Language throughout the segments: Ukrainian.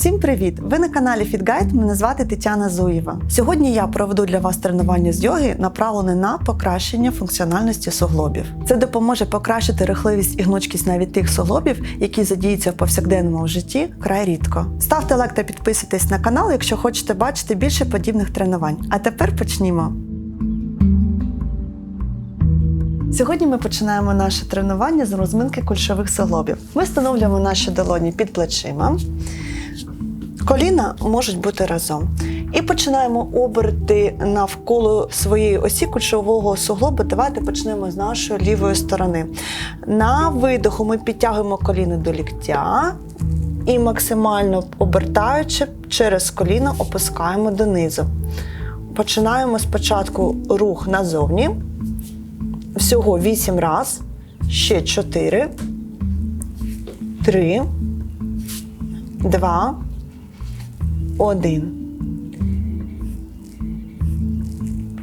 Всім привіт! Ви на каналі FitGuide, Мене звати Тетяна Зуєва. Сьогодні я проведу для вас тренування з йоги, направлене на покращення функціональності суглобів. Це допоможе покращити рухливість і гнучкість навіть тих суглобів, які задіються в повсякденному житті край рідко. Ставте лайк та підписуйтесь на канал, якщо хочете бачити більше подібних тренувань. А тепер почнімо. Сьогодні ми починаємо наше тренування з розминки кульшових суглобів. Ми встановлюємо наші долоні під плечима. Коліна можуть бути разом. І починаємо оберти навколо своєї осі кульшового суглобу. Давайте почнемо з нашої лівої сторони. На видоху ми підтягуємо коліно до ліктя і максимально обертаючи через коліно опускаємо донизу. Починаємо спочатку рух назовні. Всього 8 раз. Ще 4, 3, 2, 1.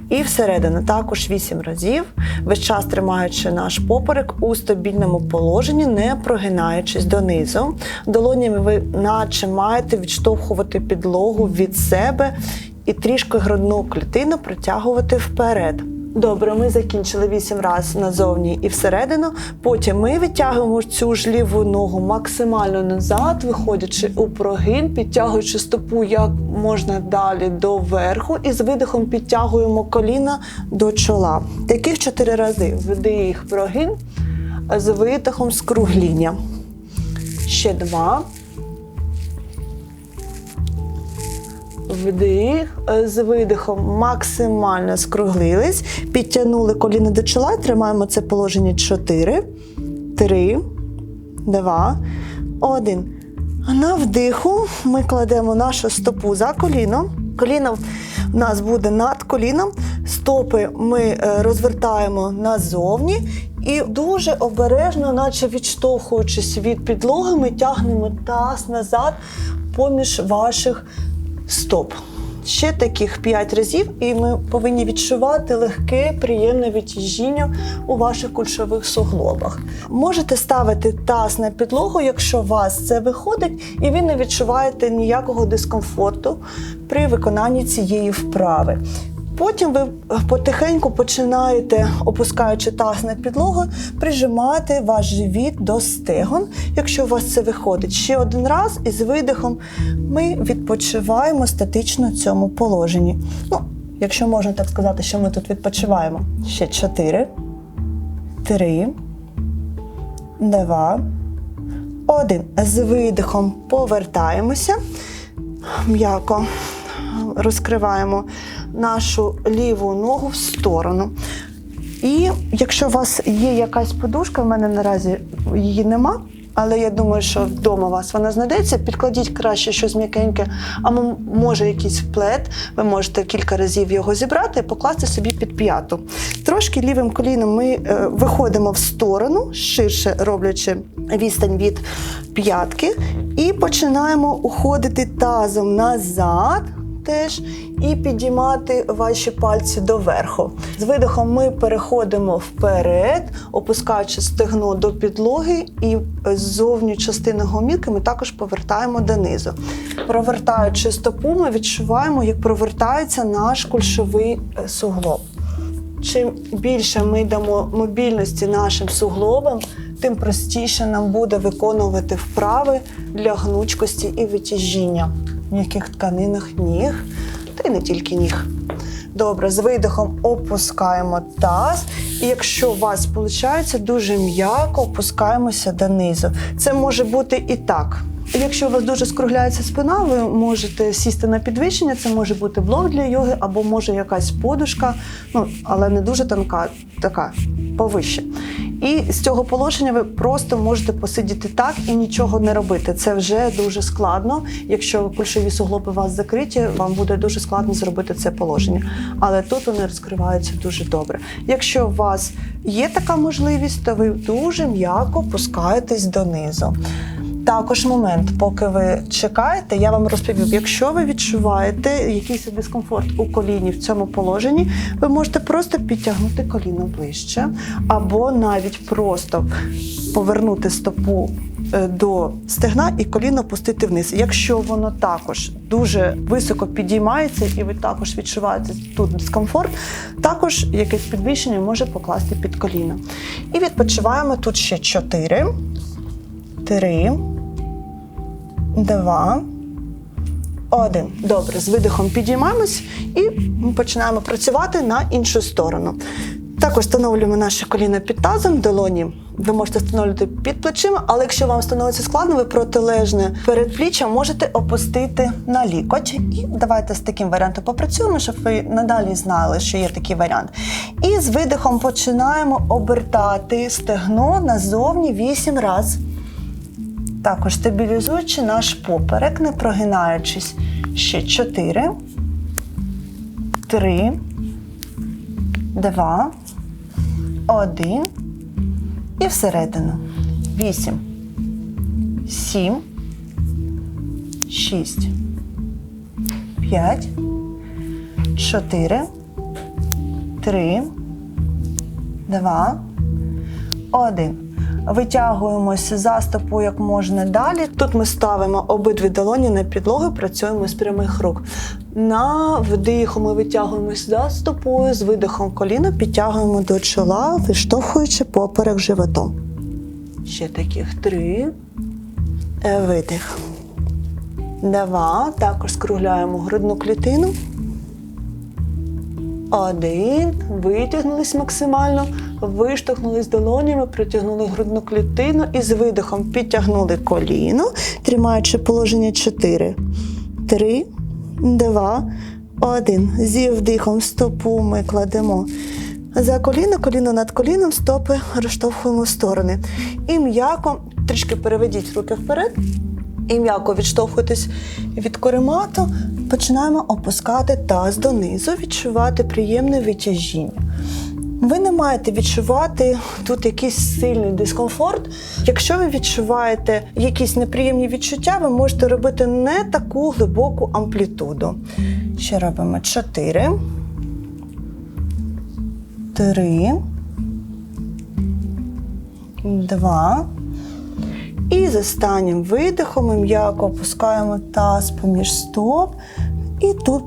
І всередину також 8 разів, весь час тримаючи наш поперек у стабільному положенні, не прогинаючись донизу. Долонями ви наче маєте відштовхувати підлогу від себе і трішки грудну клітину протягувати вперед. Добре, ми закінчили 8 разів назовні і всередину. Потім ми витягуємо цю ж ліву ногу максимально назад, виходячи у прогин, підтягуючи стопу як можна далі до верху, і з видихом підтягуємо коліна до чола. Таких 4 рази. Вдих, прогин, з видихом скругління. Ще два. Вдих, з видихом максимально скруглились, підтягнули коліна до чола, тримаємо це положення 4, 3, 2, 1. На вдиху ми кладемо нашу стопу за коліно. Коліно в нас буде над коліном, стопи ми е, розвертаємо назовні і дуже обережно, наче відштовхуючись від підлоги, ми тягнемо таз назад поміж ваших стоп. Ще таких 5 разів, і ми повинні відчувати легке, приємне відтяжіння у ваших кульшових суглобах. Можете ставити таз на підлогу, якщо у вас це виходить, і ви не відчуваєте ніякого дискомфорту при виконанні цієї вправи. Потім ви потихеньку починаєте, опускаючи таз на підлогу, прижимати ваш живіт до стегон. Якщо у вас це виходить ще один раз, і з видихом ми відпочиваємо статично в цьому положенні. Ну, якщо можна так сказати, що ми тут відпочиваємо. Ще 4, 3, 2, 1. З видихом повертаємося м'яко розкриваємо нашу ліву ногу в сторону. І якщо у вас є якась подушка, в мене наразі її нема. Але я думаю, що вдома у вас вона знайдеться. Підкладіть краще щось м'якеньке, а може якийсь плед. Ви можете кілька разів його зібрати і покласти собі під п'яту. Трошки лівим коліном ми е, виходимо в сторону, ширше роблячи відстань від п'ятки, і починаємо уходити тазом назад теж і підіймати ваші пальці доверху. З видихом ми переходимо вперед, опускаючи стегно до підлоги, і зовню частину гомілки ми також повертаємо донизу. Провертаючи стопу, ми відчуваємо, як провертається наш кульшовий е, суглоб. Чим більше ми дамо мобільності нашим суглобам, тим простіше нам буде виконувати вправи для гнучкості і витяжіння м'яких тканинах ніг, та й не тільки ніг. Добре, з видихом опускаємо таз. І якщо у вас виходить, дуже м'яко опускаємося донизу. Це може бути і так. Якщо у вас дуже скругляється спина, ви можете сісти на підвищення, це може бути блок для йоги, або може якась подушка, ну але не дуже тонка, така повище. І з цього положення ви просто можете посидіти так і нічого не робити. Це вже дуже складно. Якщо кульшові суглоби у вас закриті, вам буде дуже складно зробити це положення. Але тут вони розкриваються дуже добре. Якщо у вас є така можливість, то ви дуже м'яко пускаєтесь донизу. Також момент, поки ви чекаєте, я вам розповів, якщо ви відчуваєте якийсь дискомфорт у коліні в цьому положенні, ви можете просто підтягнути коліно ближче, або навіть просто повернути стопу е, до стегна і коліно опустити вниз. Якщо воно також дуже високо підіймається, і ви також відчуваєте тут дискомфорт, також якесь підвищення може покласти під коліно. І відпочиваємо тут ще 4, 3, 2, один. Добре, з видихом підіймаємось і починаємо працювати на іншу сторону. Також встановлюємо наше коліно під тазом, долоні. Ви можете встановлювати під плечима, але якщо вам становиться складно, ви протилежне передпліччя можете опустити на лікоть. І давайте з таким варіантом попрацюємо, щоб ви надалі знали, що є такий варіант. І з видихом починаємо обертати стегно назовні 8 разів. Також стабілізуючи наш поперек, не прогинаючись. Ще 4, 3, 2, 1 і всередину. 8, 7, 6, 5, 4, 3, 2, 1. Витягуємося за стопу як можна далі. Тут ми ставимо обидві долоні на підлогу, працюємо з прямих рук. На вдиху ми витягуємося за стопою, з видихом коліна підтягуємо до чола, виштовхуючи поперек животом. Ще таких три. Видих. Два. Також скругляємо грудну клітину. Один. Витягнулись максимально. Виштовхнулись долонями, притягнули грудну клітину і з видихом підтягнули коліно, тримаючи положення 4. 3, 2, 1. Зі вдихом стопу ми кладемо за коліно, коліно над коліном, стопи розштовхуємо в сторони. І м'яко трішки переведіть руки вперед. І м'яко відштовхуйтесь від коремату, починаємо опускати таз донизу, відчувати приємне витяжіння. Ви не маєте відчувати тут якийсь сильний дискомфорт. Якщо ви відчуваєте якісь неприємні відчуття, ви можете робити не таку глибоку амплітуду. Ще робимо 4, 3, 2. І з останнім видихом ми м'яко опускаємо таз поміж стоп, і тут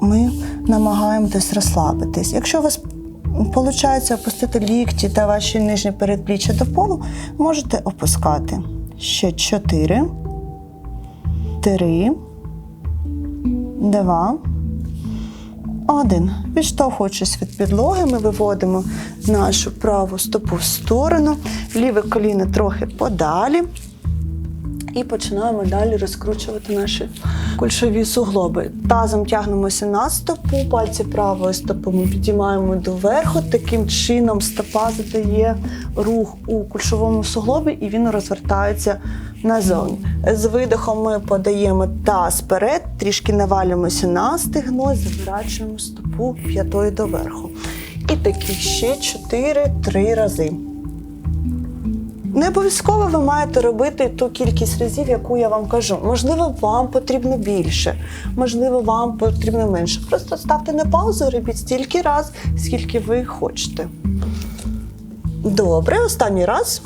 ми намагаємось розслабитись. Якщо у вас виходить опустити лікті та ваші нижні передпліччя до полу, можете опускати. Ще 4, 3, 2, 1. Відштовхуючись від підлоги, ми виводимо нашу праву стопу в сторону, ліве коліно трохи подалі. І починаємо далі розкручувати наші кульшові суглоби. Тазом тягнемося на стопу, пальці правої стопи ми підіймаємо доверху. Таким чином стопа задає рух у кульшовому суглобі і він розвертається назовні. З видихом ми подаємо таз вперед, трішки навалюємося на стегно, заворачуємо стопу п'ятою доверху. І таких ще 4-3 рази. Не обов'язково ви маєте робити ту кількість разів, яку я вам кажу. Можливо, вам потрібно більше, можливо, вам потрібно менше. Просто ставте на паузу, робіть стільки раз, скільки ви хочете. Добре, останній раз.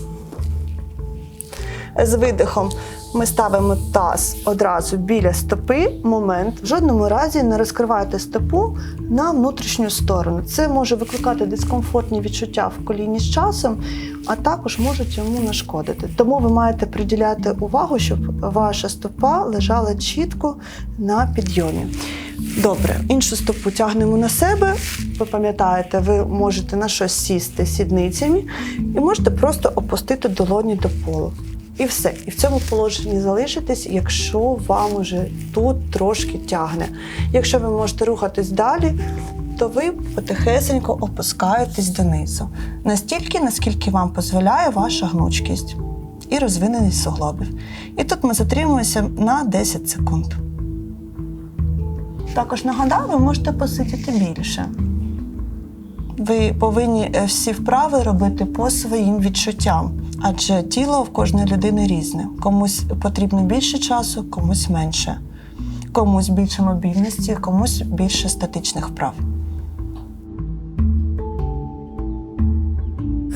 З видихом ми ставимо таз одразу біля стопи. Момент. В жодному разі не розкривайте стопу на внутрішню сторону. Це може викликати дискомфортні відчуття в коліні з часом, а також можуть йому нашкодити. Тому ви маєте приділяти увагу, щоб ваша стопа лежала чітко на підйомі. Добре, іншу стопу тягнемо на себе. Ви пам'ятаєте, ви можете на щось сісти сідницями і можете просто опустити долоні до полу. І все. І в цьому положенні залишитесь, якщо вам уже тут трошки тягне. Якщо ви можете рухатись далі, то ви потихесенько опускаєтесь донизу. Настільки, наскільки вам дозволяє ваша гнучкість і розвиненість суглобів. І тут ми затримуємося на 10 секунд. Також нагадаю, ви можете посидіти більше. Ви повинні е, всі вправи робити по своїм відчуттям, адже тіло в кожної людини різне. Комусь потрібно більше часу, комусь менше. Комусь більше мобільності, комусь більше статичних вправ.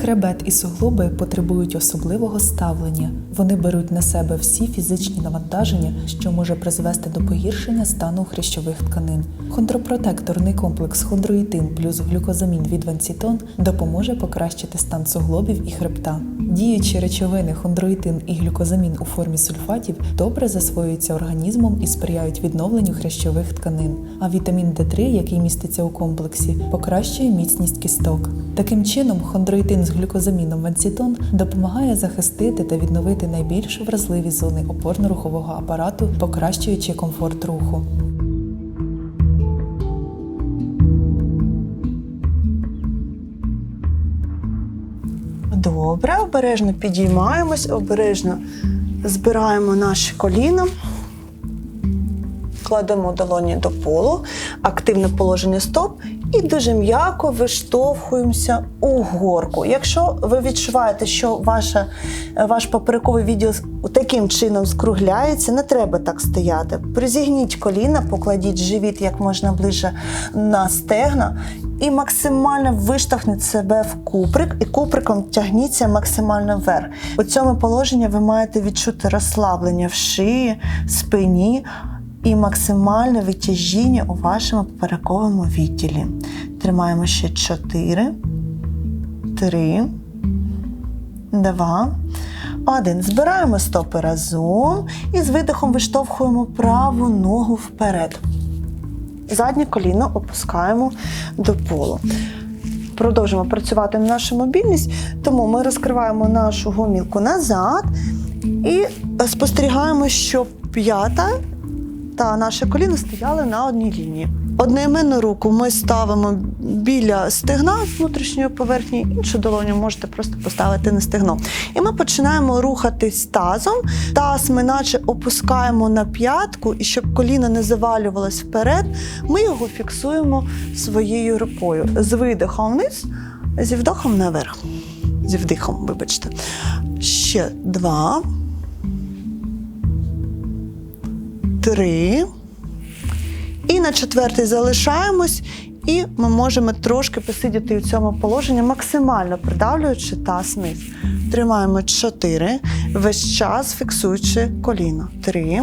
Хребет і суглоби потребують особливого ставлення. Вони беруть на себе всі фізичні навантаження, що може призвести до погіршення стану хрящових тканин. Хондропротекторний комплекс хондроїтин плюс глюкозамін від ванцітон допоможе покращити стан суглобів і хребта. Діючі речовини хондроїтин і глюкозамін у формі сульфатів добре засвоюються організмом і сприяють відновленню хрящових тканин. А вітамін D3, який міститься у комплексі, покращує міцність кісток. Таким чином, хондроїтин з глюкозаміном ванцітон допомагає захистити та відновити найбільш вразливі зони опорно-рухового апарату, покращуючи комфорт руху. Добре, обережно підіймаємось, обережно збираємо наші коліна, кладемо долоні до полу, активне положення стоп і дуже м'яко виштовхуємося у горку. Якщо ви відчуваєте, що ваша, ваш поперековий відділ таким чином скругляється, не треба так стояти. Призігніть коліна, покладіть живіт як можна ближче на стегна і максимально виштовхніть себе в куприк, і куприком тягніться максимально вверх. У цьому положенні ви маєте відчути розслаблення в шиї, спині і максимальне витяжіння у вашому поперековому відділі. Тримаємо ще 4, 3, 2, 1. Збираємо стопи разом і з видихом виштовхуємо праву ногу вперед. Заднє коліно опускаємо до полу. Продовжимо працювати на нашу мобільність, тому ми розкриваємо нашу гомілку назад і спостерігаємо, що п'ята та наше коліно стояли на одній лінії. Одноіменну руку ми ставимо біля стегна внутрішньої поверхні, іншу долоню можете просто поставити на стегно. І ми починаємо рухатись тазом. Таз ми наче опускаємо на п'ятку, і щоб коліно не завалювалось вперед, ми його фіксуємо своєю рукою з видихом вниз, зі вдохом наверх. Зі вдихом, вибачте. Ще два. Три. І на четвертий залишаємось, і ми можемо трошки посидіти у цьому положенні, максимально придавлюючи таз низ. Тримаємо чотири. весь час фіксуючи коліно. 3,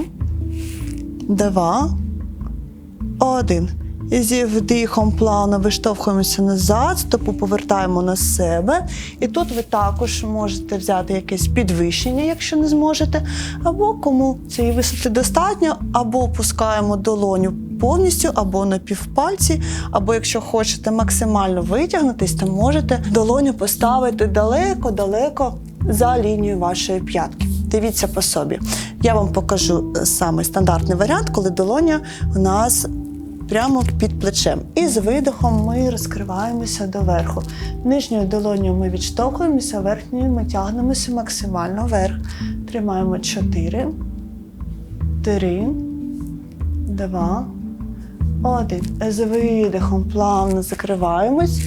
2, 1. І зі вдихом плавно виштовхуємося назад, стопу повертаємо на себе. І тут ви також можете взяти якесь підвищення, якщо не зможете, або кому цієї висоти достатньо, або опускаємо долоню повністю, або на півпальці, або якщо хочете максимально витягнутись, то можете долоню поставити далеко-далеко за лінією вашої п'ятки. Дивіться по собі. Я вам покажу саме стандартний варіант, коли долоня у нас прямо під плечем. І з видихом ми розкриваємося доверху. Нижньою долонею ми відштовхуємося, верхньою ми тягнемося максимально вверх. Тримаємо 4, 3, 2, 1. З видихом плавно закриваємось,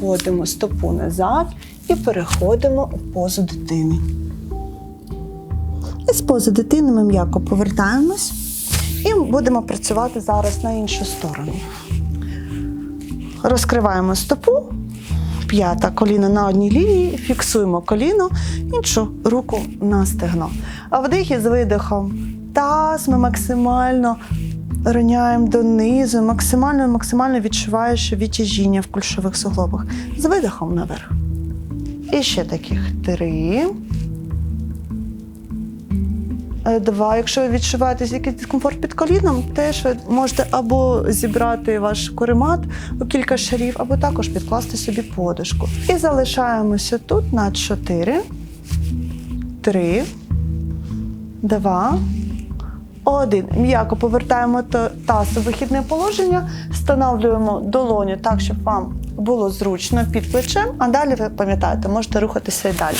вводимо стопу назад і переходимо у позу дитини. І з пози дитини ми м'яко повертаємось. Будемо працювати зараз на іншу сторону. Розкриваємо стопу, п'ята коліно на одній лінії, фіксуємо коліно, іншу руку на стегно. А вдих із видихом. Таз ми максимально роняємо донизу, максимально максимально відчуваючи відтяжіння в кульшових суглобах. З видихом наверх. І ще таких три. Е, Два. Якщо ви відчуваєте якийсь дискомфорт під коліном, теж ви можете або зібрати ваш коремат у кілька шарів, або також підкласти собі подушку. І залишаємося тут на 4, 3, 2, 1. М'яко повертаємо таз у вихідне положення, встановлюємо долоню так, щоб вам було зручно під плечем, а далі ви пам'ятаєте, можете рухатися і далі.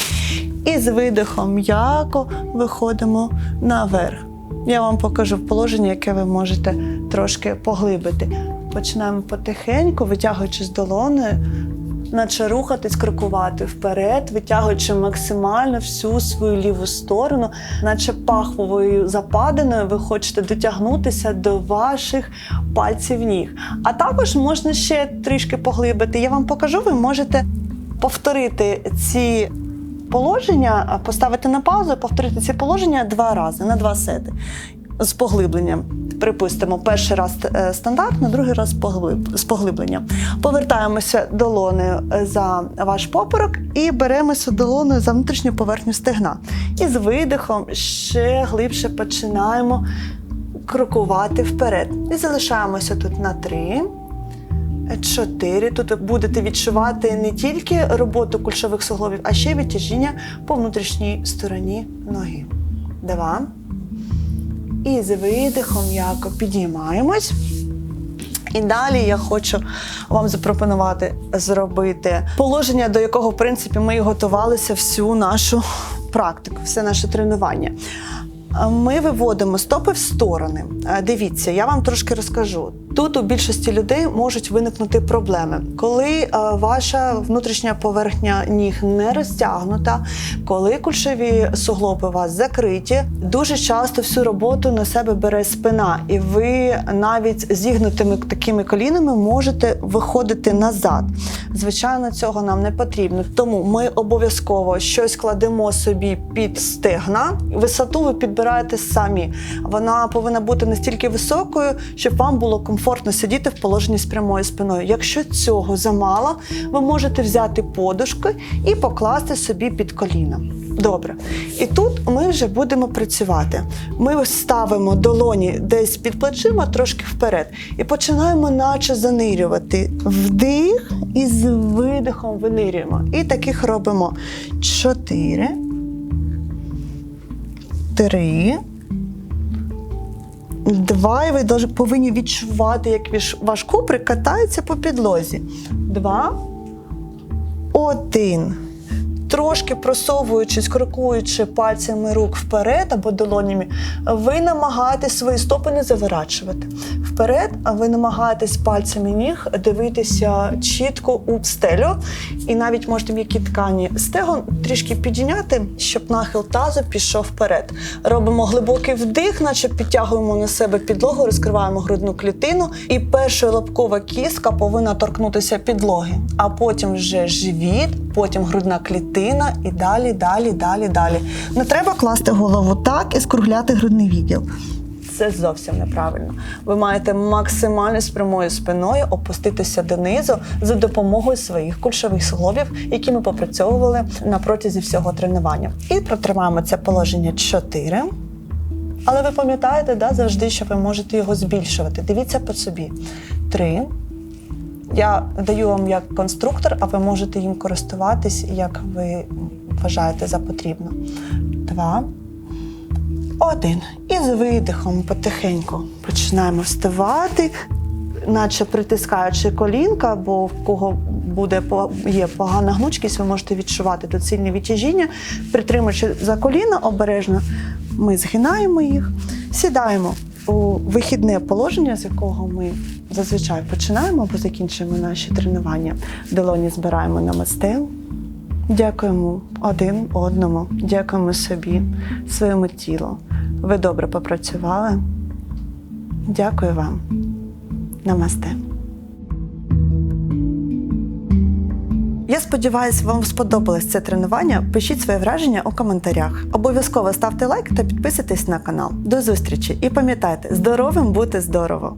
І з видихом м'яко виходимо наверх. Я вам покажу положення, яке ви можете трошки поглибити. Починаємо потихеньку, витягуючи з долоною, наче рухатись, крокувати вперед, витягуючи максимально всю свою ліву сторону, наче пахвовою западиною, ви хочете дотягнутися до ваших пальців ніг. А також можна ще трішки поглибити. Я вам покажу, ви можете повторити ці положення, поставити на паузу, повторити ці положення два рази на два сети з поглибленням. Припустимо, перший раз е, стандартно, другий раз з поглибленням. Повертаємося долонею е, за ваш поперек і беремося долонею за внутрішню поверхню стегна. І з видихом ще глибше починаємо крокувати вперед. І залишаємося тут на три. Чотири. Тут будете відчувати не тільки роботу кульшових суглобів, а ще й відтяжіння по внутрішній стороні ноги. Два. І з видихом м'яко підіймаємось. І далі я хочу вам запропонувати зробити положення, до якого, в принципі, ми і готувалися всю нашу практику, все наше тренування. Ми виводимо стопи в сторони. Дивіться, я вам трошки розкажу. Тут у більшості людей можуть виникнути проблеми, коли ваша внутрішня поверхня ніг не розтягнута, коли кульшові суглоби у вас закриті, дуже часто всю роботу на себе бере спина, і ви навіть зігнутими такими колінами можете виходити назад. Звичайно, цього нам не потрібно. Тому ми обов'язково щось кладемо собі під стегна. Висоту ви підбираєте самі. Вона повинна бути настільки високою, щоб вам було комфортно сидіти в положенні з прямою спиною. Якщо цього замало, ви можете взяти подушки і покласти собі під коліна. Добре. І тут ми вже будемо працювати. Ми ставимо долоні десь під плечима, трошки вперед, і починаємо наче занирювати. Вдих і з видихом винирюємо. І таких робимо чотири, три. Два, і ви повинні відчувати, як ваш куприк катається по підлозі. Два. Один. Трошки просовуючись, крокуючи пальцями рук вперед або долонями, ви намагаєтесь свої стопи не заворачувати. Вперед, а ви намагаєтесь пальцями ніг дивитися чітко у стелю, і навіть можете м'які ткані стегон трішки підійняти, щоб нахил тазу пішов вперед. Робимо глибокий вдих, наче підтягуємо на себе підлогу, розкриваємо грудну клітину, і перша лобкова кістка повинна торкнутися підлоги, а потім вже живіт, потім грудна клітина і далі, далі, далі, далі. Не треба класти голову так і скругляти грудний відділ. Це зовсім неправильно. Ви маєте максимально з прямою спиною опуститися донизу за допомогою своїх кульшових суглобів, які ми попрацьовували на протязі всього тренування. І протримаємо це положення 4. Але ви пам'ятаєте да, завжди, що ви можете його збільшувати. Дивіться по собі. Три. Я даю вам як конструктор, а ви можете їм користуватись, як ви вважаєте за потрібно. Два. Один. І з видихом потихеньку починаємо вставати, наче притискаючи колінка, бо в кого буде є погана гнучкість, ви можете відчувати тут сильне відтяжіння. Притримуючи за коліна обережно, ми згинаємо їх, сідаємо у вихідне положення, з якого ми зазвичай починаємо або закінчуємо наші тренування. Долоні збираємо на мастил. Дякуємо один одному, дякуємо собі, своєму тілу. Ви добре попрацювали. Дякую вам. Намасте. Я сподіваюся, вам сподобалось це тренування. Пишіть свої враження у коментарях. Обов'язково ставте лайк та підписуйтесь на канал. До зустрічі і пам'ятайте, здоровим бути здорово!